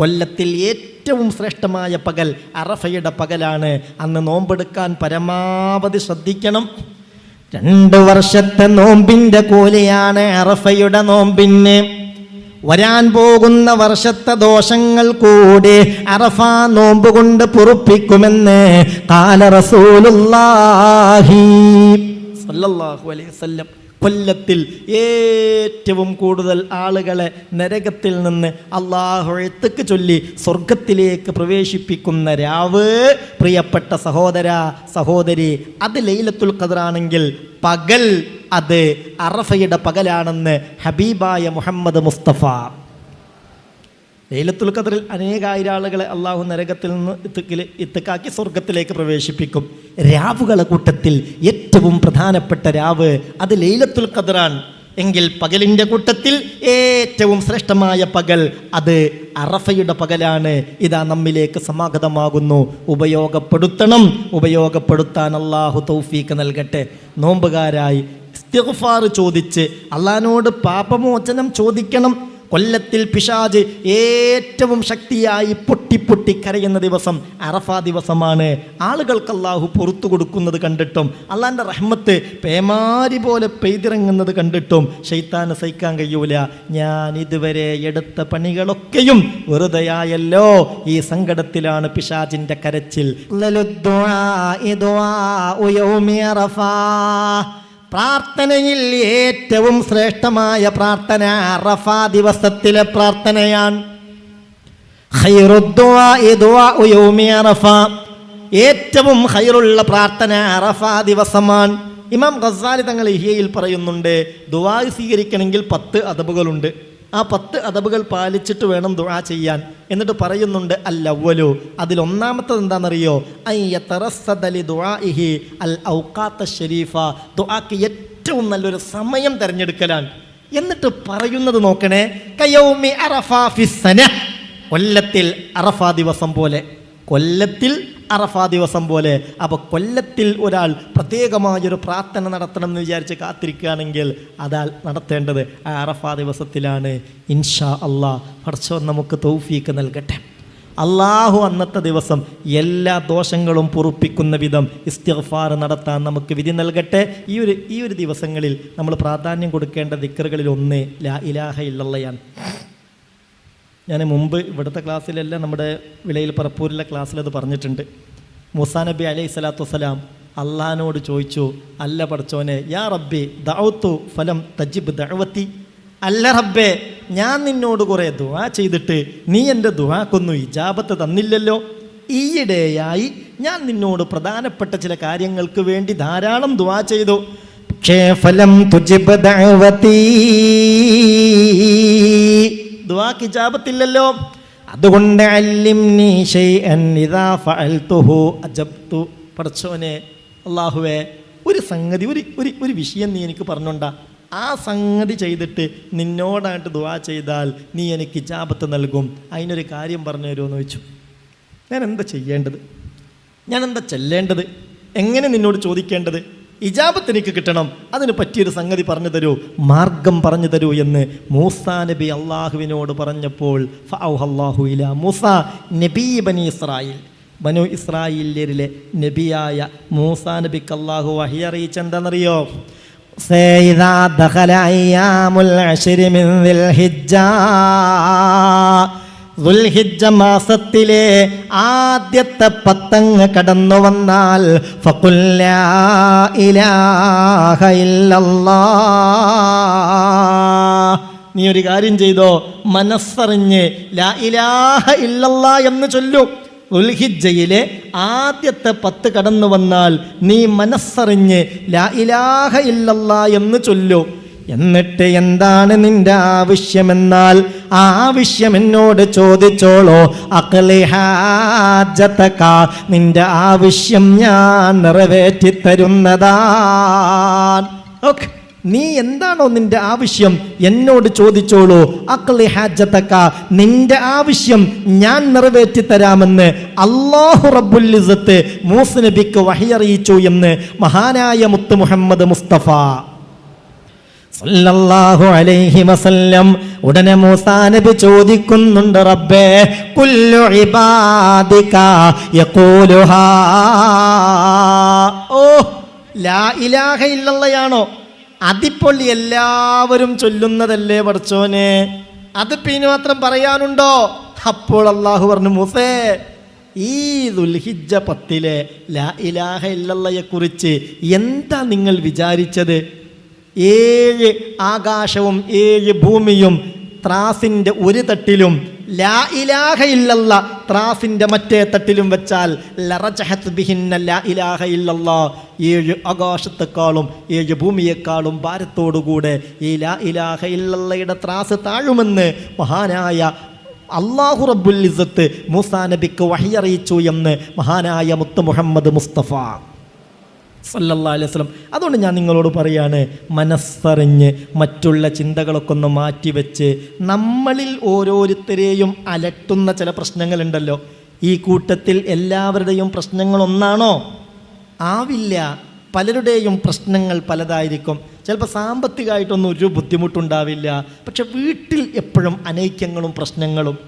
കൊല്ലത്തിൽ ഏറ്റവും ശ്രേഷ്ഠമായ പകൽ അറഫയുടെ പകലാണ്. അന്ന് നോമ്പെടുക്കാൻ പരമാവധി ശ്രദ്ധിക്കണം. രണ്ട് വർഷത്തെ നോമ്പിന്റെ കൂലിയാണ് അറഫയുടെ നോമ്പിന്. വരാൻ പോകുന്ന വർഷത്തെ ദോഷങ്ങൾ കൂടി അറഫ നോമ്പ് കൊണ്ട് പൊറുപ്പിക്കുമെന്ന് കാല റസൂലുള്ളാഹി സല്ലല്ലാഹു അലൈഹി വസല്ലം കൊല്ലത്തിൽ ഏറ്റവും കൂടുതൽ ആളുകളെ നരകത്തിൽ നിന്ന് അള്ളാഹു എഴുത്തക്ക് ചൊല്ലി സ്വർഗത്തിലേക്ക് പ്രവേശിപ്പിക്കുന്ന രാവ് പ്രിയപ്പെട്ട സഹോദര സഹോദരി അത് ലൈലത്തുൽ ഖദറാണെങ്കിൽ പകൽ അത് അറഫയുടെ പകലാണെന്ന് ഹബീബായ മുഹമ്മദ് മുസ്തഫ. ലൈലത്തുൽ ഖദറിൽ അനേകായിരം ആളുകളെ അള്ളാഹു നരകത്തിൽ നിന്ന് ഇത്തുക്കിൽ ഇത്തുക്കാക്കി സ്വർഗത്തിലേക്ക് പ്രവേശിപ്പിക്കും. രാവുകളെ കൂട്ടത്തിൽ ഏറ്റവും പ്രധാനപ്പെട്ട രാവ് അത് ലൈലത്തുൽ ഖദറാണ്. എങ്കിൽ പകലിന്റെ കൂട്ടത്തിൽ ഏറ്റവും ശ്രേഷ്ഠമായ പകൽ അത് അറഫയുടെ പകലാണ്. ഇതാ നമ്മിലേക്ക് സമാഗതമാകുന്നു. ഉപയോഗപ്പെടുത്തണം. ഉപയോഗപ്പെടുത്താൻ അള്ളാഹു തൗഫീക്ക് നൽകട്ടെ. നോമ്പുകാരായി ഇസ്തിഗ്ഫാർ ചോദിച്ച് അള്ളഹാനോട് പാപമോചനം ചോദിക്കണം. കൊല്ലത്തിൽ പിശാജ് ഏറ്റവും ശക്തിയായി പൊട്ടി പൊട്ടി കരയുന്ന ദിവസം അറഫ ദിവസമാണ്. ആളുകൾക്ക് അള്ളാഹു പുറത്തു കൊടുക്കുന്നത് കണ്ടിട്ടും അള്ളാന്റെ റഹ്മത്ത് പേമാരി പോലെ പെയ്തിറങ്ങുന്നത് കണ്ടിട്ടും ഷെയ്ത്താന് സഹിക്കാൻ കഴിയൂല. ഞാൻ ഇതുവരെ എടുത്ത പണികളൊക്കെയും വെറുതെയായല്ലോ. ഈ സങ്കടത്തിലാണ് പിശാജിന്റെ കരച്ചിൽ. പ്രാർത്ഥനയിൽ ഏറ്റവും ശ്രേഷ്ഠമായ പ്രാർത്ഥന അറഫ ദിവസത്തിലെ പ്രാർത്ഥനയാണ്. ഏറ്റവും ഹൈറുള്ള പ്രാർത്ഥന അറഫ ദിവസമാണ്. ഇമാം ഖസാലി തങ്ങൾ ഇഹിയയിൽ പറയുന്നുണ്ട് ദുവായ് സ്വീകരിക്കണമെങ്കിൽ പത്ത് അതബുകളുണ്ട് ആ പത്ത് അതബുകൾ പാലിച്ചിട്ട് വേണം ദുആ ചെയ്യാൻ. എന്നിട്ട് പറയുന്നുണ്ട് അല്ലവലു അതിൽ ഒന്നാമത്തത് എന്താണെന്നറിയോ? അയ്യത്തറസദലി ദുആഇഹി അൽ ഔഖാത്ത ഷെരീഫ ദുആക്ക് ഏറ്റവും നല്ലൊരു സമയം തിരഞ്ഞെടുക്കലാണ്. എന്നിട്ട് പറയുന്നത് നോക്കണേ കയൗമി അറഫാ ഫിസ്സന കൊല്ലത്തിൽ അറഫ ദിവസം പോലെ. കൊല്ലത്തിൽ അറഫ ദിവസം പോലെ. അപ്പോൾ കൊല്ലത്തിൽ ഒരാൾ പ്രത്യേകമായൊരു പ്രാർത്ഥന നടത്തണം എന്ന് വിചാരിച്ച് കാത്തിരിക്കുകയാണെങ്കിൽ അതാൽ നടത്തേണ്ടത്. ആ അറഫ ദിവസത്തിലാണ് ഇൻഷാ അള്ളാ. പടച്ചോൻ നമുക്ക് തൗഫീക്ക് നൽകട്ടെ. അള്ളാഹു അന്നത്തെ ദിവസം എല്ലാ ദോഷങ്ങളും പൊറുപ്പിക്കുന്ന വിധം ഇസ്തിഫാർ നടത്താൻ നമുക്ക് വിധി നൽകട്ടെ. ഈ ഒരു ഈ ഒരു ദിവസങ്ങളിൽ നമ്മൾ പ്രാധാന്യം കൊടുക്കേണ്ട ദിക്കറുകളിൽ ഒന്ന് ലാ ഇലാഹ ഇല്ലല്ലയാണ്. ഞാൻ മുമ്പ് ഇവിടുത്തെ ക്ലാസ്സിലെല്ലാം നമ്മുടെ വിലയിൽ പറപ്പൂരിലെ ക്ലാസ്സിൽ അത് പറഞ്ഞിട്ടുണ്ട്. മുസാ നബി അലൈഹി സ്വലാത്തു വസ്സലാം അള്ളഹാനോട് ചോദിച്ചു അല്ല പഠിച്ചോനെ യാ റബ്ബി ദൗത്തു ഫലം തജിബ് ദഴവത്തി അല്ല റബ്ബേ ഞാൻ നിന്നോട് കുറേ ദുവാ ചെയ്തിട്ട് നീ എന്റെ ദുവാക്കൊന്നും ഇജാബത്ത് തന്നില്ലല്ലോ. ഈയിടെയായി ഞാൻ നിന്നോട് പ്രധാനപ്പെട്ട ചില കാര്യങ്ങൾക്ക് വേണ്ടി ധാരാളം ദുവാ ചെയ്തു. പക്ഷേ ഫലം തുജിബ് ഇജാബത്തില്ലല്ലോ അതുകൊണ്ട് അജബ്തു. അള്ളാഹുവേ ഒരു സംഗതി ഒരു ഒരു ഒരു വിഷയം നീ എനിക്ക് പറഞ്ഞോണ്ട. ആ സംഗതി ചെയ്തിട്ട് നിന്നോടായിട്ട് ദുവാ ചെയ്താൽ നീ എനിക്ക് ജാപത്ത് നൽകും. അതിനൊരു കാര്യം പറഞ്ഞു തരുമോ എന്ന് ചോദിച്ചു. ഞാൻ എന്താ ചെയ്യേണ്ടത്? ഞാൻ എന്താ ചെല്ലേണ്ടത്? എങ്ങനെ നിന്നോട് ചോദിക്കേണ്ടത്? ഇജാബത്ത് എനിക്ക് കിട്ടണം അതിന് പറ്റിയൊരു സംഗതി പറഞ്ഞു തരൂ മാർഗം പറഞ്ഞു തരൂ എന്ന് മൂസാ നബി അള്ളാഹുവിനോട് പറഞ്ഞപ്പോൾ ഫൗഹല്ലാഹു ഇല മൂസ നബി ബനി ഇസ്രായേൽ ബനു ഇസ്രായേലിലെ നബിയായ മൂസാ നബിക്ക് അള്ളാഹു വഹി അറിയിച്ചെന്താണെന്നറിയോ سيدا دخل أيام العشر من ذي الحجة ദുൽഹിജ്ജ മാസത്തിലെ ആദ്യത്തെ പത്തങ്ങ് കടന്നു വന്നാൽ. നീ ഒരു കാര്യം ചെയ്തോ? മനസ്സറിഞ്ഞ് ലാ ഇലാഹ എന്ന് ചൊല്ലു. ഉൽഹിജയിലെ ആദ്യത്തെ പത്ത് കടന്നു വന്നാൽ നീ മനസ്സറിഞ്ഞ് ലാ ഇലാഹ ഇല്ലല്ലാ എന്ന് ചൊല്ലു. എന്നിട്ട് എന്താണ് നിന്റെ ആവശ്യമെന്നാൽ ആവശ്യം എന്നോട് ചോദിച്ചോളോ അക്ലിഹാജത്തക്ക നിന്റെ ആവശ്യം ഞാൻ നിറവേറ്റി തരുന്നതാണ് ഓക്കെ നീ എന്താണോ നിന്റെ ആവശ്യം എന്നോട് ചോദിച്ചോളൂ. അക്ലി ഹാജത്തക്ക നിന്റെ ആവശ്യം ഞാൻ നിറവേറ്റി തരാമെന്ന് അള്ളാഹു റബ്ബുല്ലിസത്ത് മൂസ് നബിക്ക് വഹിയറിയിച്ചു എന്ന് മഹാനായ മുത്ത് മുഹമ്മദ് മുസ്തഫ സല്ലല്ലാഹു അലൈഹി വസല്ലം ഉടനെ മൂസാ നബി ചോദിക്കുന്നുണ്ട് റബ്ബേ കുല്ലു ഇബാദിക യഖൂലുഹാ ഓ ലാ ഇലാഹ ഇല്ലല്ലയാണോ? അതിപ്പോൾ എല്ലാവരും ചൊല്ലുന്നതല്ലേ പഠിച്ചോനെ? അത് പിന്നെ മാത്രം പറയാനുണ്ടോ? അപ്പോൾ അള്ളാഹു പറഞ്ഞു മൂസേ ഈ ദുൽഹിജ പത്തിലെ ലാ ഇലാഹ ഇല്ലല്ലയെ കുറിച്ച് എന്താ നിങ്ങൾ വിചാരിച്ചത്? ഏഴ് ആകാശവും ഏഴ് ഭൂമിയും ത്രാസിന്റെ ഒരു തട്ടിലും ലാ ഇലാഹ ഇല്ലല്ല ത്രാസിന്റെ മറ്റേ തട്ടിലും വെച്ചാൽ ലറജഹത്ത് ബിഹിന്ന ലാ ഇലാഹ ഇല്ലല്ല ഏഴ് ആകാശത്തെക്കാളും ഏഴ് ഭൂമിയെക്കാളും ഭാരത്തോടുകൂടെ ഈ ലാ ഇലാഹ ഇല്ലല്ലയുടെ ത്രാസ് താഴുമെന്ന് മഹാനായ അള്ളാഹു റബ്ബുൽ ഇസത്ത് മൂസാ നബിക്ക് വഹിയറിയിച്ചു എന്ന് മഹാനായ മുത്ത് മുഹമ്മദ് മുസ്തഫ. സല്ലല്ലാ അലൈഹി വസല്ലം. അതുകൊണ്ട് ഞാൻ നിങ്ങളോട് പറയാണ് മനസ്സറിഞ്ഞ് മറ്റുള്ള ചിന്തകളൊക്കെ ഒന്ന് മാറ്റിവെച്ച് നമ്മളിൽ ഓരോരുത്തരെയും അലട്ടുന്ന ചില പ്രശ്നങ്ങളുണ്ടല്ലോ. ഈ കൂട്ടത്തിൽ എല്ലാവരുടെയും പ്രശ്നങ്ങൾ ഒന്നാണോ ആവില്ല. പലരുടെയും പ്രശ്നങ്ങൾ പലതായിരിക്കും. ചിലപ്പോൾ സാമ്പത്തികമായിട്ടൊന്നും ഒരു ബുദ്ധിമുട്ടുണ്ടാവില്ല. പക്ഷെ വീട്ടിൽ എപ്പോഴും അനൈക്യങ്ങളും പ്രശ്നങ്ങളും.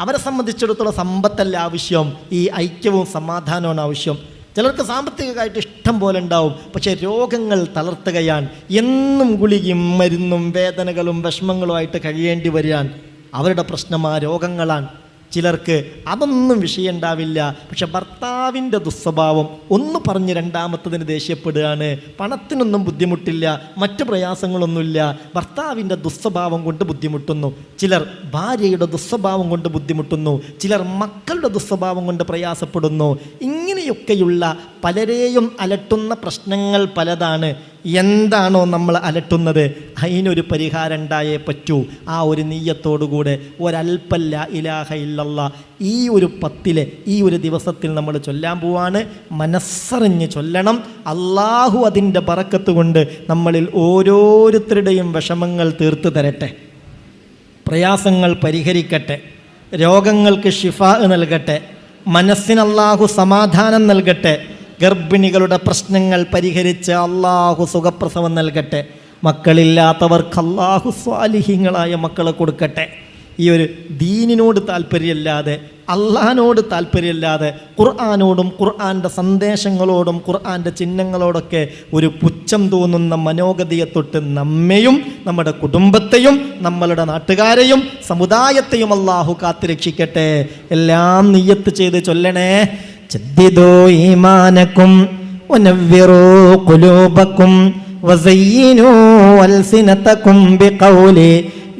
അവരെ സംബന്ധിച്ചിടത്തോളം സമ്പത്തല്ല ആവശ്യം. ഈ ഐക്യവും സമാധാനവും ആവശ്യം. ചിലർക്ക് സാമ്പത്തികമായിട്ട് ഇഷ്ടം പോലെ ഉണ്ടാവും. പക്ഷേ രോഗങ്ങൾ തളർത്തുകയാൻ എന്നും ഗുളികയും മരുന്നും വേദനകളും വിഷമങ്ങളുമായിട്ട് കഴിയേണ്ടി വരാൻ അവരുടെ പ്രശ്നം ആ രോഗങ്ങളാണ്. ചിലർക്ക് അതൊന്നും വിഷയം ഉണ്ടാവില്ല പക്ഷെ ഭർത്താവിന്റെ ദുസ്വഭാവം ഒന്ന് പറഞ്ഞ് രണ്ടാമത്തതിന് ദേഷ്യപ്പെടുകയാണ്. പണത്തിനൊന്നും ബുദ്ധിമുട്ടില്ല. മറ്റു പ്രയാസങ്ങളൊന്നുമില്ല. ഭർത്താവിന്റെ ദുസ്വഭാവം കൊണ്ട് ബുദ്ധിമുട്ടുന്നു. ചിലർ ഭാര്യയുടെ ദുസ്വഭാവം കൊണ്ട് ബുദ്ധിമുട്ടുന്നു. ചിലർ മക്കളുടെ ദുസ്വഭാവം കൊണ്ട് പ്രയാസപ്പെടുന്നു. ഇങ്ങനെയൊക്കെയുള്ള പലരെയും അലട്ടുന്ന പ്രശ്നങ്ങൾ പലതാണ്. എന്താണോ നമ്മൾ അലട്ടുന്നത് അതിനൊരു പരിഹാരം ഉണ്ടായേ പറ്റൂ. ആ ഒരു നീയത്തോടുകൂടെ ഒരൽപ്പല്ല ഇലാഹ ഇല്ലല്ല ഈ ഒരു പത്തിലെ ഈ ഒരു ദിവസത്തിൽ നമ്മൾ ചൊല്ലാൻ പോവാണ്. മനസ്സറിഞ്ഞ് ചൊല്ലണം. അള്ളാഹു അതിന്റെ പറക്കത്ത് കൊണ്ട് നമ്മളിൽ ഓരോരുത്തരുടെയും വിഷമങ്ങൾ തീർത്തു തരട്ടെ. പ്രയാസങ്ങൾ പരിഹരിക്കട്ടെ. രോഗങ്ങൾക്ക് ഷിഫ നൽകട്ടെ. മനസ്സിനല്ലാഹു സമാധാനം നൽകട്ടെ. ഗർഭിണികളുടെ പ്രശ്നങ്ങൾ പരിഹരിച്ച് അള്ളാഹു സുഖപ്രസവം നൽകട്ടെ. മക്കളില്ലാത്തവർക്ക് അള്ളാഹു സ്വാലിഹ്യങ്ങളായ മക്കളെ കൊടുക്കട്ടെ. ഈ ഒരു ദീനിനോട് താല്പര്യമില്ലാതെ അള്ളഹാനോട് താല്പര്യമില്ലാതെ ഖുർആാനോടും ഖുർആാന്റെ സന്ദേശങ്ങളോടും ഖുർആാന്റെ ചിഹ്നങ്ങളോടൊക്കെ ഒരു പുച്ഛം തോന്നുന്ന മനോഗതിയെ തൊട്ട് നമ്മയും നമ്മുടെ കുടുംബത്തെയും നമ്മളുടെ നാട്ടുകാരെയും സമുദായത്തെയും അള്ളാഹു കാത്തുരക്ഷിക്കട്ടെ. എല്ലാം നീയത്ത് ചെയ്ത് ചൊല്ലണേ. ചദ്ദിദോ ഈമാനക്കും ഒനവ്യറോ കുലൂബക്കും വസയ്യിനോ അൽസിനത്തക്കും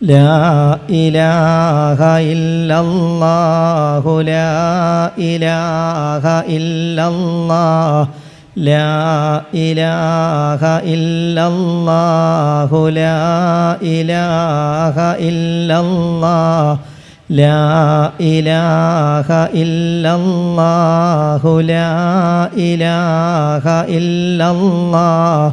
لا إله إلا الله لا إله إلا الله لا إله إلا الله لا إله إلا الله لا إله إلا الله لا إله إلا الله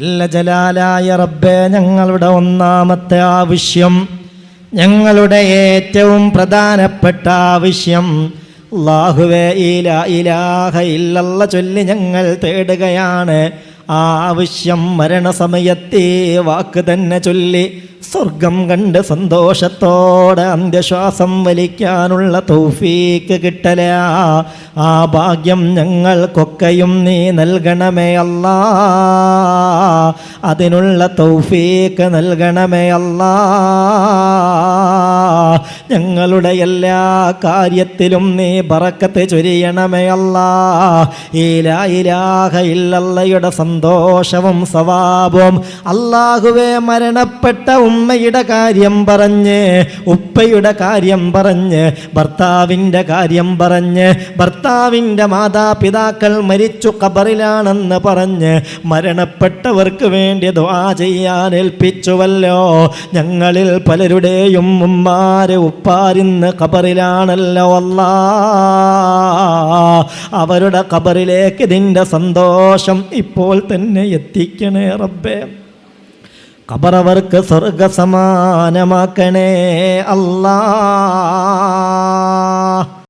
ജലാലായ റബ്ബേ ഞങ്ങളുടെ ഒന്നാമത്തെ ആവശ്യം ഞങ്ങളുടെ ഏറ്റവും പ്രധാനപ്പെട്ട ആവശ്യം അള്ളാഹുവേ ഇല ഇലാഹ ഇല്ലല്ല ചൊല്ലി ഞങ്ങൾ തേടുകയാണ്. ആവശ്യം മരണസമയത്തെ വാക്ക് തന്നെ ചൊല്ലി സ്വർഗം കണ്ട് സന്തോഷത്തോടെ അന്ത്യശ്വാസം വലിക്കാനുള്ള തൗഫീക്ക് കിട്ടല. ആ ഭാഗ്യം ഞങ്ങൾക്കൊക്കെയും നീ നൽകണമേ അല്ലാ. അതിനുള്ള തൗഫീക്ക് നൽകണമേ അല്ലാ. ഞങ്ങളുടെ എല്ലാ കാര്യത്തിലും നീ പറക്കത്ത് ചൊരിയണമേ അല്ലാ. ഇലാഹ ഇല്ലല്ലയുടെ സന്തോഷവും സ്വഭാവവും അല്ലാഹുവേ മരണപ്പെട്ട ഉമ്മയുടെ കാര്യം പറഞ്ഞ് ഉപ്പയുടെ കാര്യം പറഞ്ഞ് ഭർത്താവിന്റെ കാര്യം പറഞ്ഞ് ഭർത്താവിന്റെ മാതാപിതാക്കൾ മരിച്ചു കബറിലാണെന്ന് പറഞ്ഞ് മരണപ്പെട്ടവർക്ക് വേണ്ടി ദ്വാ ചെയ്യാൻ ഏൽപ്പിച്ചുവല്ലോ. ഞങ്ങളിൽ പലരുടെയും ഉമ്മാര് ഉപ്പാരിന്ന് കബറിലാണല്ലോ അല്ല. അവരുടെ കബറിലേക്ക് ഇതിന്റെ സന്തോഷം ഇപ്പോൾ തന്നെ എത്തിക്കണേ റബ്ബേ. ഖബറവർക്ക് സ്വർഗസമാനമാക്കണേ അല്ലാ.